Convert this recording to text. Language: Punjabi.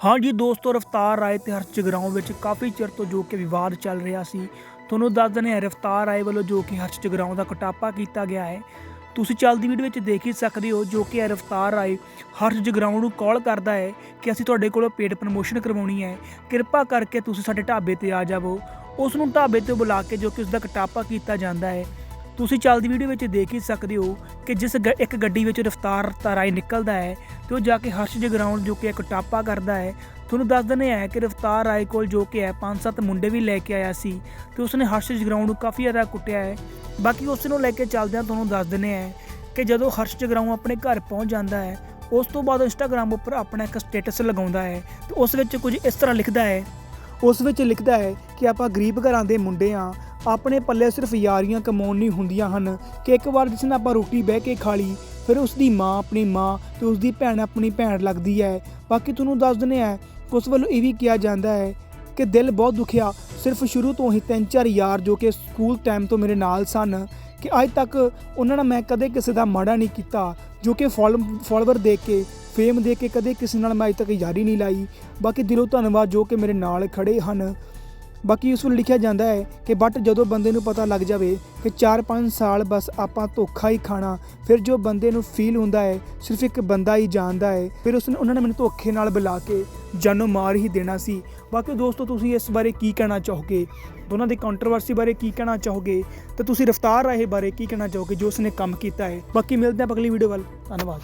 ਹਾਂਜੀ ਦੋਸਤੋ, ਰਫਤਾਰ ਰਾਏ ਤੇ ਹਰਸ਼ ਜਗਰਾਉਂ ਵਿੱਚ ਕਾਫੀ ਚਿਰ ਤੋਂ ਜੋ ਕਿ ਵਿਵਾਦ ਚੱਲ ਰਿਹਾ ਸੀ, ਤੁਹਾਨੂੰ ਦੱਸ ਦਿੰਦੇ ਹਾਂ, ਰਫਤਾਰ ਰਾਏ ਵੱਲੋਂ ਜੋ ਕਿ ਹਰਸ਼ ਜਗਰਾਉਂ ਦਾ ਕਟਾਪਾ ਕੀਤਾ ਗਿਆ ਹੈ, ਤੁਸੀਂ ਚੱਲਦੀ ਵੀਡੀਓ ਵਿੱਚ ਦੇਖ ਹੀ ਸਕਦੇ ਹੋ ਜੋ ਕਿ ਇਹ ਰਫਤਾਰ ਰਾਏ ਹਰਸ਼ ਜਗਰਾਉਂ ਨੂੰ ਕਾਲ ਕਰਦਾ ਹੈ ਕਿ ਅਸੀਂ ਤੁਹਾਡੇ ਕੋਲੋਂ ਪੇਡ ਪ੍ਰਮੋਸ਼ਨ ਕਰਵਾਉਣੀ ਹੈ, ਕਿਰਪਾ ਕਰਕੇ ਤੁਸੀਂ ਸਾਡੇ ਢਾਬੇ ਤੇ ਆ ਜਾਵੋ, ਉਸ ਨੂੰ ਢਾਬੇ ਤੇ ਬੁਲਾ ਕੇ ਜੋ ਕਿ ਉਸ ਦਾ ਕਟਾਪਾ ਕੀਤਾ ਜਾਂਦਾ ਹੈ ਤੁਸੀਂ ਚੱਲਦੀ ਵੀਡੀਓ ਵਿੱਚ ਦੇਖ ਹੀ ਸਕਦੇ ਹੋ ਕਿ ਜਿਸ ਗ- ਇੱਕ ਗੱਡੀ ਵਿੱਚ ਰਫਤਾਰ ਤਰਾਈ ਨਿਕਲਦਾ ਹੈ ਤੇ ਉਹ ਜਾ ਕੇ ਹਰਸ਼ ਜਗਰਾਉਣ ਜੋ ਕਿ ਇੱਕ ਟਾਪਾ ਕਰਦਾ ਹੈ, ਤੁਹਾਨੂੰ ਦੱਸ ਦਿੰਦੇ ਆ ਕਿ ਰਫਤਾਰ ਰਾਏ ਕੋਲ ਜੋ ਕਿ ਹੈ, ਪੰਜ ਸੱਤ ਮੁੰਡੇ ਵੀ ਲੈ ਕੇ ਆਇਆ ਸੀ ਤੇ ਉਸਨੇ ਹਰਸ਼ ਜਗਰਾਉਂ ਨੂੰ ਕਾਫੀ ਜ਼ਿਆਦਾ ਕੁੱਟਿਆ ਹੈ। ਬਾਕੀ ਉਸ ਨੂੰ ਲੈ ਕੇ ਚੱਲਦਿਆਂ ਤੁਹਾਨੂੰ ਦੱਸ ਦਿੰਦੇ ਆ ਕਿ ਜਦੋਂ ਹਰਸ਼ ਜਗਰਾਉਂ ਆਪਣੇ ਘਰ ਪਹੁੰਚ ਜਾਂਦਾ ਹੈ, ਉਸ ਤੋਂ ਬਾਅਦ ਇੰਸਟਾਗ੍ਰam ਉੱਪਰ ਆਪਣਾ ਇੱਕ ਸਟੇਟਸ ਲਗਾਉਂਦਾ ਹੈ ਤੇ ਉਸ ਵਿੱਚ ਕੁਝ ਇਸ ਤਰ੍ਹਾਂ ਲਿਖਦਾ ਹੈ, ਉਸ ਵਿੱਚ ਲਿਖਦਾ ਹੈ ਕਿ ਆਪਾਂ ਗਰੀਬ ਘਰਾਂ ਦੇ ਮੁੰਡੇ ਆ ਆਪਣੇ ਪੱਲੇ ਸਿਰਫ ਯਾਰੀਆਂ ਕਮਾਉਣ ਨਹੀਂ ਹੁੰਦੀਆਂ ਹਨ ਕਿ ਇੱਕ ਵਾਰ ਜਿਸ ਨਾਲ ਆਪਾਂ ਰੋਟੀ ਬਹਿ ਕੇ ਖਾ ਲਈ, ਫਿਰ ਉਸ ਦੀ ਮਾਂ ਆਪਣੀ ਮਾਂ ਤੇ ਉਸ ਦੀ ਭੈਣ ਆਪਣੀ ਭੈਣ ਲੱਗਦੀ ਹੈ। ਬਾਕੀ ਤੁਹਾਨੂੰ ਦੱਸ ਦਿੰਦੇ ਆ ਉਸ ਵੱਲੋਂ ਇਹ ਵੀ ਕਿਹਾ ਜਾਂਦਾ ਹੈ ਕਿ ਦਿਲ ਬਹੁਤ ਦੁਖਿਆ। ਸਿਰਫ ਸ਼ੁਰੂ ਤੋਂ ਹੀ ਤਿੰਨ ਚਾਰ ਯਾਰ ਜੋ ਕਿ ਸਕੂਲ ਟਾਈਮ ਤੋਂ ਮੇਰੇ ਨਾਲ ਸਨ ਕਿ ਅੱਜ ਤੱਕ ਉਹਨਾਂ ਨਾਲ ਮੈਂ ਕਦੇ ਕਿਸੇ ਦਾ ਮਾੜਾ ਨਹੀਂ ਕੀਤਾ, ਜੋ ਕਿ ਫਾਲੋਵਰ ਦੇ ਕੇ ਫੇਮ ਦੇ ਕੇ ਕਦੇ ਕਿਸੇ ਨਾਲ ਮੈਂ ਅੱਜ ਤੱਕ ਯਾਰੀ ਨਹੀਂ ਲਾਈ। ਬਾਕੀ ਦਿਲੋਂ ਧੰਨਵਾਦ ਜੋ ਕਿ ਮੇਰੇ ਨਾਲ ਖੜੇ ਹਨ। ਬਾਕੀ ਉਸ ਵਿੱਚ ਲਿਖਿਆ ਜਾਂਦਾ ਹੈ ਕਿ ਬਟ ਜਦੋਂ ਬੰਦੇ ਨੂੰ ਪਤਾ ਲੱਗ ਜਾਵੇ ਕਿ 4-5 ਸਾਲ ਬਸ ਆਪਾਂ ਧੋਖਾ ਹੀ ਖਾਣਾ, ਫਿਰ ਜੋ ਬੰਦੇ ਨੂੰ ਫੀਲ ਹੁੰਦਾ ਹੈ, ਸਿਰਫ ਇੱਕ ਬੰਦਾ ਹੀ ਜਾਣਦਾ ਹੈ, ਫਿਰ ਉਸ ਨੇ ਉਹਨਾਂ ਨੇ ਮੈਨੂੰ ਧੋਖੇ ਨਾਲ ਬੁਲਾ ਕੇ ਜਾਨੋਂ ਮਾਰ ਹੀ ਦੇਣਾ ਸੀ। ਬਾਕੀ ਦੋਸਤੋ, ਤੁਸੀਂ ਇਸ ਬਾਰੇ ਕੀ ਕਹਿਣਾ ਚਾਹੋਗੇ? ਦੋਨਾਂ ਦੀ ਕੰਟਰੋਵਰਸੀ ਬਾਰੇ ਕੀ ਕਹਿਣਾ ਚਾਹੋਗੇ? ਤੇ ਤੁਸੀਂ ਰਫਤਾਰ ਰਾਏ ਬਾਰੇ ਕੀ ਕਹਿਣਾ ਚਾਹੋਗੇ ਜੋ ਉਸਨੇ ਕੰਮ ਕੀਤਾ ਹੈ? ਬਾਕੀ ਮਿਲਦੇ ਹਾਂ ਅਗਲੀ ਵੀਡੀਓ ਵੱਲ। ਧੰਨਵਾਦ।